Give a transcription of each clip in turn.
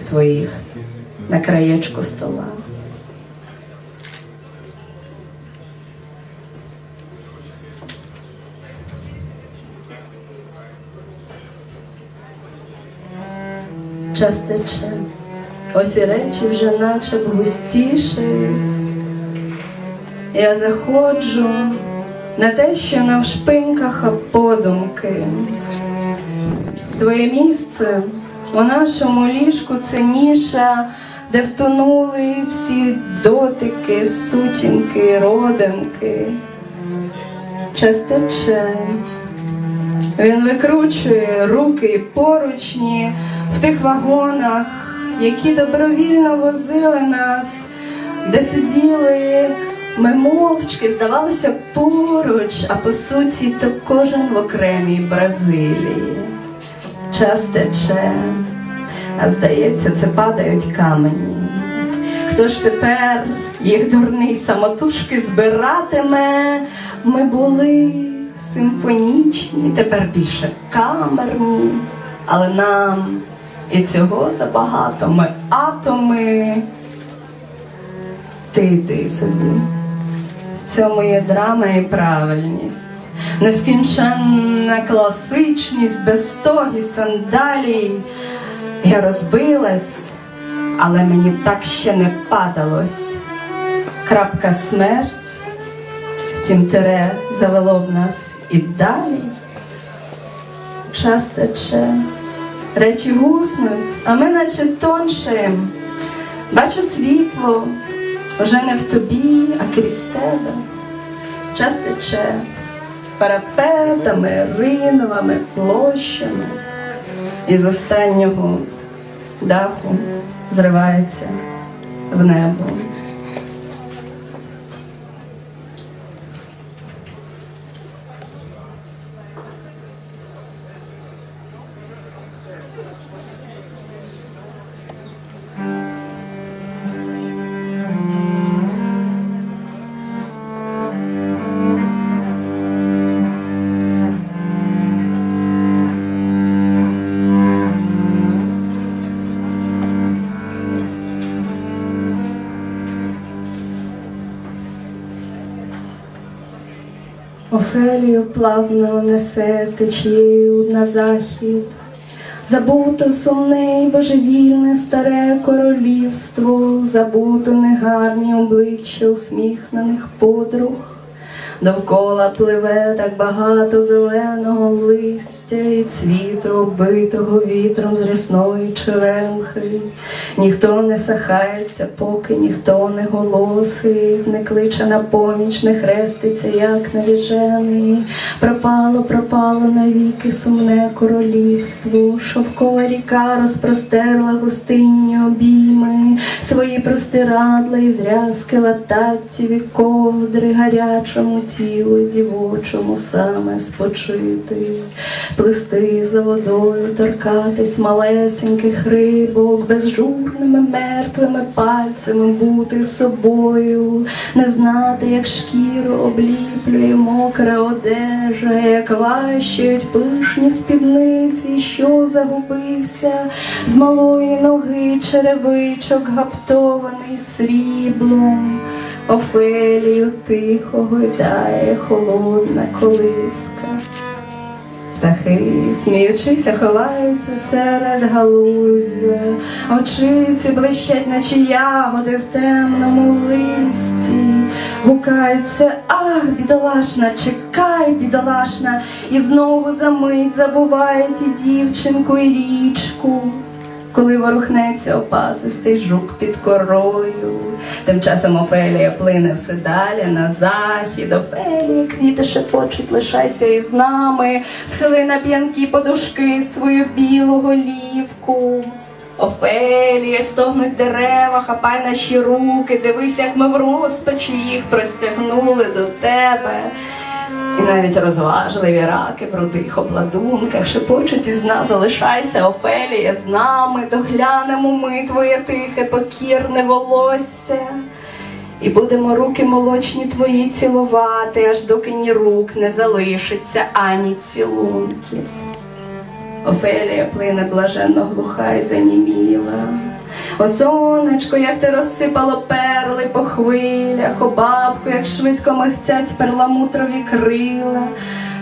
твоїх на краєчку стола. Час тече, ось і речі вже наче б густішають. Я заходжу не те, що навшпиньках, а подумки. Твоє місце у нашому ліжку це ніша, де втонули всі дотики, сутінки, родинки. Час тече. Він викручує руки і поручні в тих вагонах, які добровільно возили нас, де сиділи ми мовчки, здавалося, поруч, а по суті, то кожен в окремій Бразилії. Час тече, а здається, це падають камені. Хто ж тепер їх дурний самотужки збиратиме? Ми були симфонічні, тепер більше камерні, але нам і цього забагато. Ми атоми. Ти йди собі. В цьому є драма і правильність, нескінченна класичність, безстогі сандалій. Я розбилась, але мені так ще не падалось. Крапка смерть, втім тере завело б нас і далі. Час тече, речі гуснуть, а ми наче тоншаєм. Бачу світло вже не в тобі, а крізь тебе. Час тече парапетами, ринвами, площами. І з останнього даху зривається в небо. Офелію плавно несе течією на захід, забуто сумне й божевільне старе королівство, забуто негарні обличчя усміхнених подруг. Довкола пливе так багато зеленого листя і цвіту, оббитого вітром з рясної черемхи. Ніхто не сахається, поки ніхто не голосить, не кличе на поміч, не хреститься, як навіжений. Пропало, пропало навіки сумне королівство, шовкова ріка розпростерла густинні обійми, свої простирадла і зрязки лататтєві ковдри гарячому тілу дівочому саме спочити, плисти за водою, торкатись малесеньких рибок, безжурними мертвими пальцями бути собою, не знати, як шкіру обліплює мокра одежа, як ващують пишні спідниці, що загубився з малої ноги черевичок, гаптований сріблом. Офелію тихо гойдає холодна колиска. Птахи, сміючися, ховаються серед галузя, очиці блищать, наче ягоди в темному листі, гукаються, ах, бідолашна, чекай, бідолашна, і знову за мить забувають і дівчинку, і річку коли ворухнеться опасистий жук під корою. Тим часом Офелія плине все далі на захід. Офелія, квіти шепочуть, лишайся із нами, схили на п'янкі подушки свою білу голівку. Офелія, стогнуть дерева, хапай наші руки, дивись, як ми в розпачі їх простягнули до тебе. І навіть розважливі раки в рудих обладунках шепочуть із нас залишайся, Офелія, з нами, доглянемо ми твоє тихе, покірне волосся. І будемо руки молочні твої цілувати, аж доки ні рук не залишиться, ані цілунків. Офелія плине блаженно глуха й заніміла. О, сонечко, як ти розсипало перли по хвилях, о бабку, як швидко михцять перламутрові крила,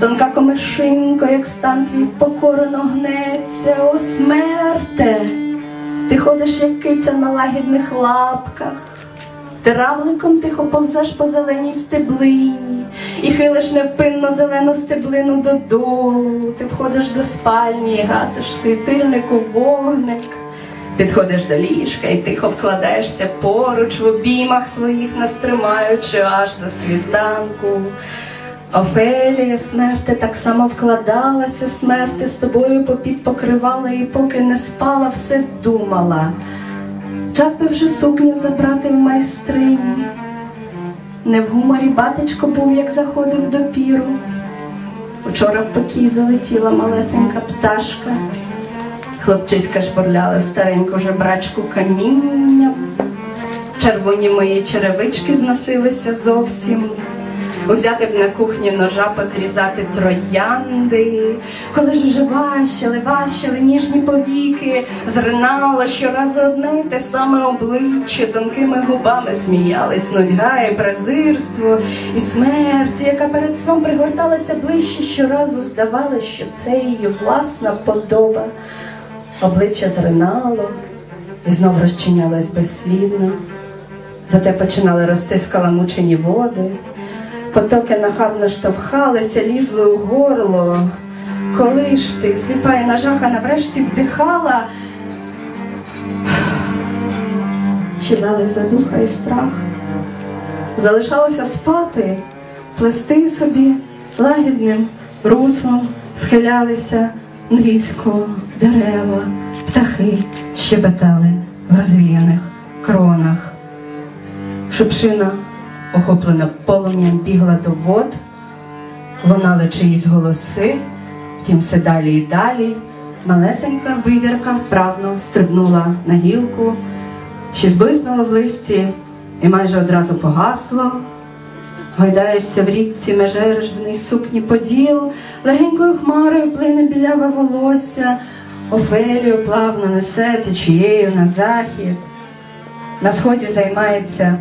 тонка комишинко, як стан твій покорено гнеться, о смерте, ти ходиш, як киця на лагідних лапках. Ти равликом тихо повзеш по зеленій стеблині і хилиш невпинно зелену стеблину додолу. Ти входиш до спальні і гасиш світильнику вогник. Підходиш до ліжка і тихо вкладаєшся поруч в обіймах своїх, настримаючи аж до світанку. Офелія, смерти так само вкладалася, смерти з тобою попід покривала, і поки не спала, все думала. Час би вже сукню забрати в майстрині. Не в гуморі батечко був, як заходив до піру. Учора в покій залетіла малесенька пташка. Хлопчиська шпурляла стареньку жебрачку каміння. Червоні мої черевички зносилися зовсім. Узяти б на кухні ножа позрізати троянди, коли ж уже важчали, важчали ніжні повіки, зринало щоразу одне те саме обличчя, тонкими губами сміялись, нудьга і презирство, і смерть, яка перед сном пригорталася ближче, щоразу здавалося, що це її власна подоба. Обличчя зринало і знов розчинялось безслідно. Зате починали рости скаламучені води. Потоки нахабно штовхалися, лізли у горло. Коли ж ти, сліпа і нажахана, врешті вдихала, щезали задуха і страх. Залишалося спати, плести собі лагідним руслом, схилялися низько дерева, птахи щебетали в розвіяних кронах. Шипшина охоплена полум'ям, бігла до вод, лунали чиїсь голоси, втім все далі і далі. Малесенька вивірка вправно стрибнула на гілку, що зблиснуло в листі і майже одразу погасло. Гойдаєшся в річці ній сукні поділ, легенькою хмарою плине біляве волосся, Офелію плавно несе течією на захід. На сході займається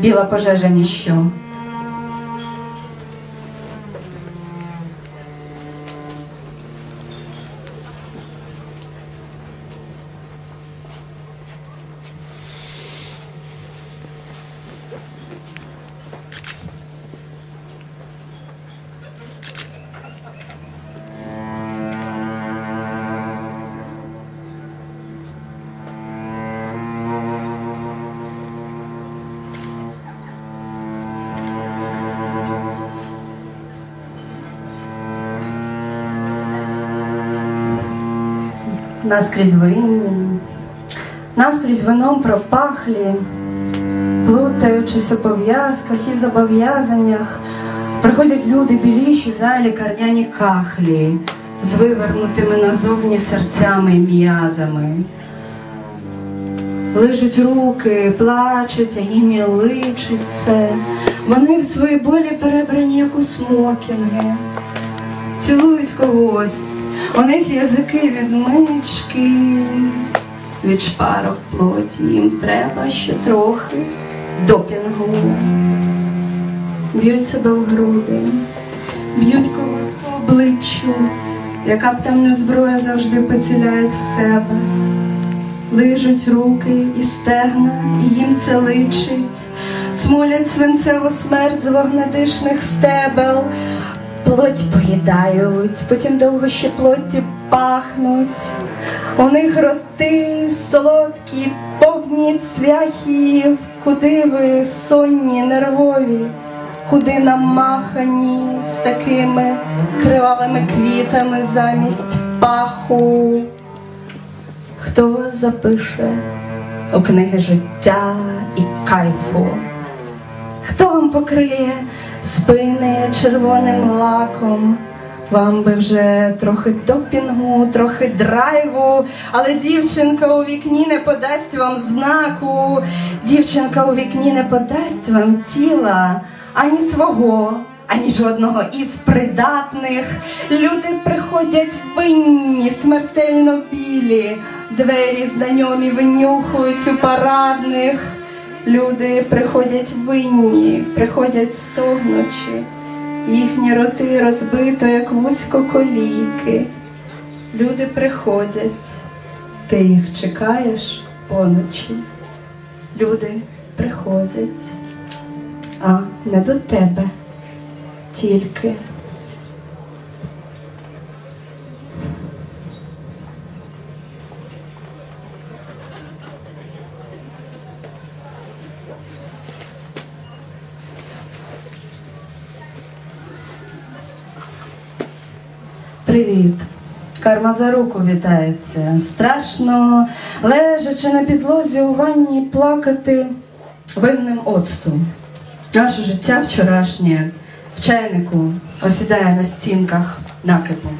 біла пожежа ніщо. Наскрізь винні, наскрізь вином пропахлі, плутаючись у пов'язках і зобов'язаннях, приходять люди біліші за лікарняні кахлі з вивернутими назовні серцями і м'язами. Лижуть руки, плачуть, а їм і личить. Вони в своїй болі перебрані, як у смокінги, цілують когось. У них язики від мички, від шпарок плоті. Їм треба ще трохи допінгу. Б'ють себе в груди, б'ють когось по обличчю, яка б там не зброя завжди поціляють в себе. Лижуть руки і стегна, і їм це личить, цмулять свинцеву смерть з вогнедишних стебел плоть поїдають, потім довго ще плоттю пахнуть. У них роти солодкі, повні цвяхів, куди ви сонні, нервові, куди намахані з такими кривавими квітами замість паху. Хто вас запише у книги життя і кайфу? Хто вам покриє? Спини червоним лаком. Вам би вже трохи допінгу, трохи драйву, але дівчинка у вікні не подасть вам знаку, дівчинка у вікні не подасть вам тіла ані свого, ані жодного із придатних. Люди приходять винні, смертельно білі, двері знайомі винюхують у парадних. Люди приходять винні, приходять стогнучи, їхні роти розбито, як вузько колійки. Люди приходять, ти їх чекаєш поночі. Люди приходять, а не до тебе тільки. Карма за руку вітається. Страшно, лежачи на підлозі у ванні, плакати винним оцтом. Наше життя вчорашнє в чайнику осідає на стінках накипом.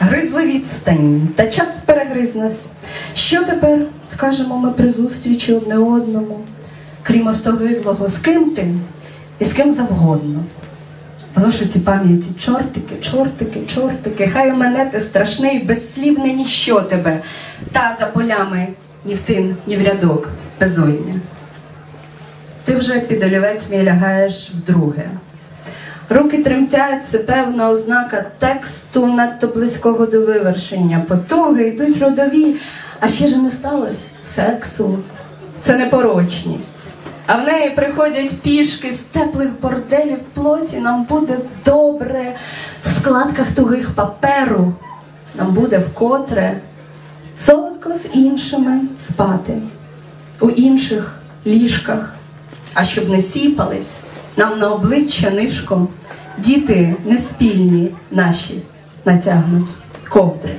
Гризли відстань, та час перегриз нас. Що тепер скажемо ми при зустрічі одне одному, крім остогидлого, з ким ти і з ким завгодно. В зошиті пам'яті чортики, чортики, чортики, хай у мене ти страшний, безслівне ніщо тебе, та за полями ні в тин, ні в рядок безодня. Ти вже під олівець мій лягаєш вдруге. Руки тремтять, це певна ознака тексту надто близького до вивершення. Потуги йдуть родові, а ще ж не сталося сексу. Це непорочність. А в неї приходять пішки з теплих борделів плоті. Нам буде добре в складках тугих паперу. Нам буде вкотре солодко з іншими спати у інших ліжках. А щоб не сіпались, нам на обличчя нишком діти неспільні наші натягнуть ковдри.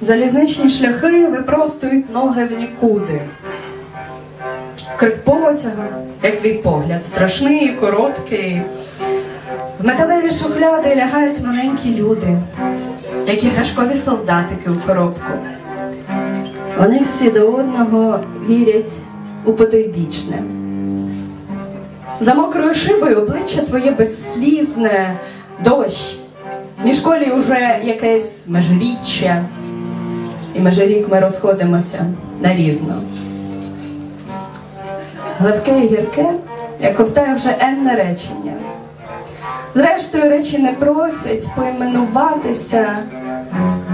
Залізничні шляхи випростують ноги в нікуди. Крик потяга, як твій погляд, страшний, короткий. В металеві шухляди лягають маленькі люди, як іграшкові солдатики у коробку. Вони всі до одного вірять у потойбічне. За мокрою шибою обличчя твоє безслізне, дощ. Між колі уже якесь межріччя, і межирік ми розходимося нарізно. Гливке і гірке, як ковтає вже енне речення. Зрештою, речі не просять поіменуватися.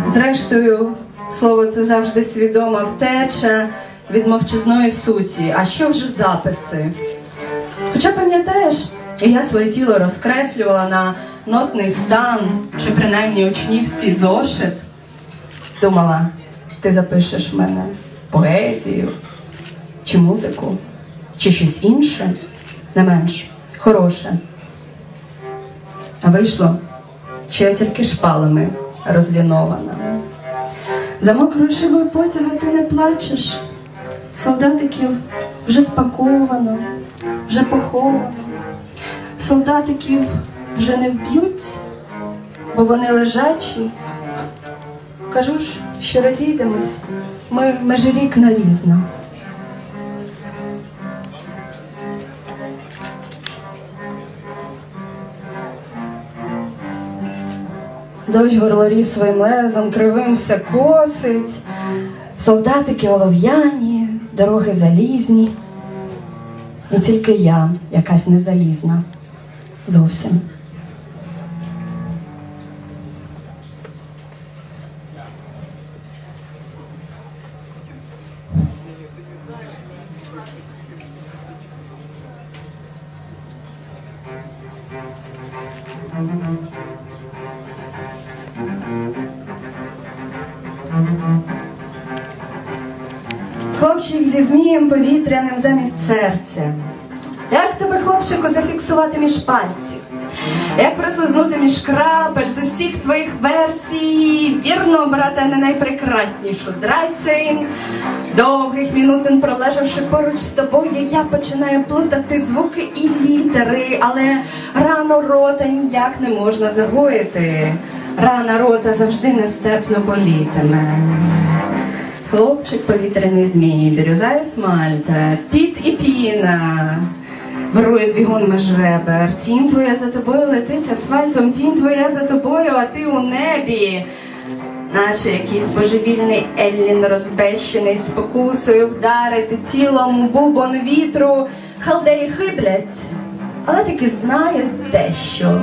Зрештою, слово це завжди свідома втеча від мовчазної суті. А що вже записи? Хоча пам'ятаєш, я своє тіло розкреслювала на нотний стан чи принаймні учнівський зошит. Думала, ти запишеш в мене поезію чи музику, чи щось інше, не менш хороше. А вийшло, що я тільки шпалами розлінована. За мокрою шибою потяга ти не плачеш. Солдатиків вже спаковано, вже поховано. Солдатиків вже не вб'ють, бо вони лежачі. Кажу ж, що розійдемось, ми межирік нарізно. Дощ горлоріз своїм лезом кривим все косить, солдатики олов'яні, дороги залізні. І тільки я якась незалізна. Зовсім. Хлопчик зі змієм повітряним замість серця. Як тебе, хлопчику, зафіксувати між пальців? Як прослизнути між крапель з усіх твоїх версій, вірно обрати не найпрекраснішу драйцин. Довгих минутин пролежавши поруч з тобою, я починаю плутати звуки і літери, але рано рота ніяк не можна загоїти. Рана рота завжди нестерпно болітиме. Хлопчик повітряний змій, бірюза і смальта, піт і піна. Вирує двігун меж ребер, тінь твоя за тобою летить асфальтом, тінь твоя за тобою, а ти у небі. Наче якийсь божевільний Еллін розбещений спокусою вдарити тілом бубон вітру, халдеї хиблять, але таки знають дещо.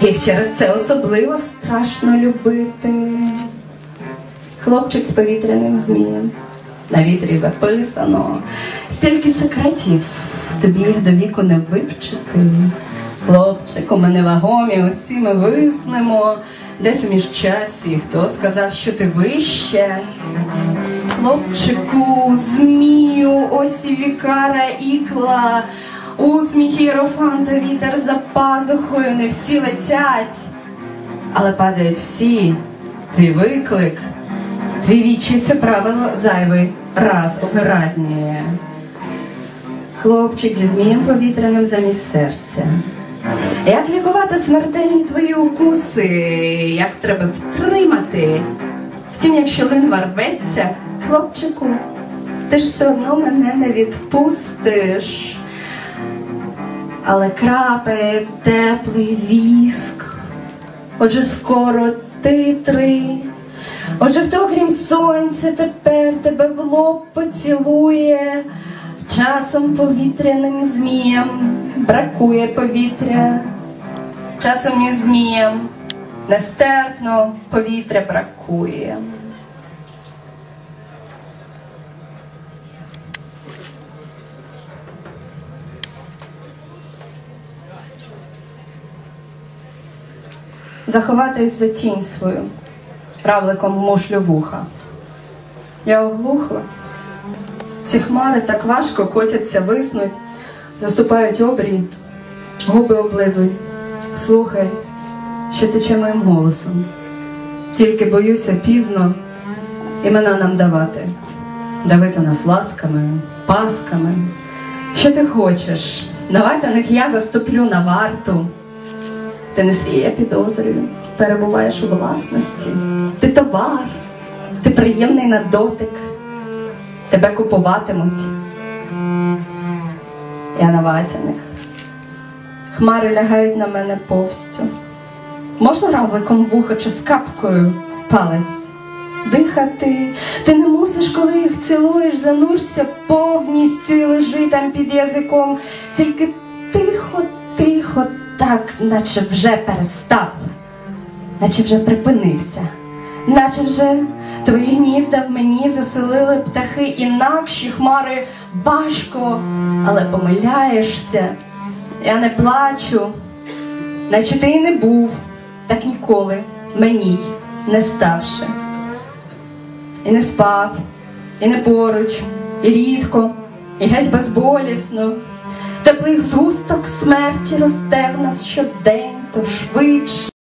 Їх через це особливо страшно любити. Хлопчик з повітряним змієм. На вітрі записано. Стільки секретів тобі їх до віку не вивчити. Хлопчику, ми невагомі, усі ми виснемо. Десь у міжчасі, хто сказав, що ти вище. Хлопчику, змію, осі вікара ікла, усміх іерофанта, вітер за пазухою, не всі летять, але падають всі. Твій виклик, твій вічі це правило зайвий раз обиразнює. Хлопчик зі змієм повітряним замість серця. Як лікувати смертельні твої укуси, як треба втримати? Втім, якщо линва рветься, хлопчику, ти ж все одно мене не відпустиш. Але крапає теплий віск. Отже, скоро титри. Отже, хто крім сонця тепер тебе в лоб поцілує, часом повітряним зміям бракує повітря, часом і зміям нестерпно повітря бракує. Заховатись за тінь свою, равликом мушлю вуха. Я оглухла. Ці хмари так важко котяться, виснуть, заступають обрій, губи облизуй. Слухай, що тече моїм голосом. Тільки боюся пізно імена нам давати, давити нас ласками, пасками. Що ти хочеш? Давати них я заступлю на варту. Ти не свій, я підозрюю, перебуваєш у власності. Ти товар, ти приємний на дотик, тебе купуватимуть. Я на ватяних. Хмари лягають на мене повстю. Можна равликом вуха чи з капкою в палець? Дихати, ти не мусиш, коли їх цілуєш, занурся повністю і лежи там під язиком. Тільки тихо, тихо, так, наче вже перестав, наче вже припинився, наче вже твої гнізда в мені заселили птахи інакші хмари важко, але помиляєшся. Я не плачу, наче ти й не був, так ніколи мені не ставши. І не спав, і не поруч, і рідко, і геть безболісно. Теплий згусток смерті росте в нас щодень, то швидше.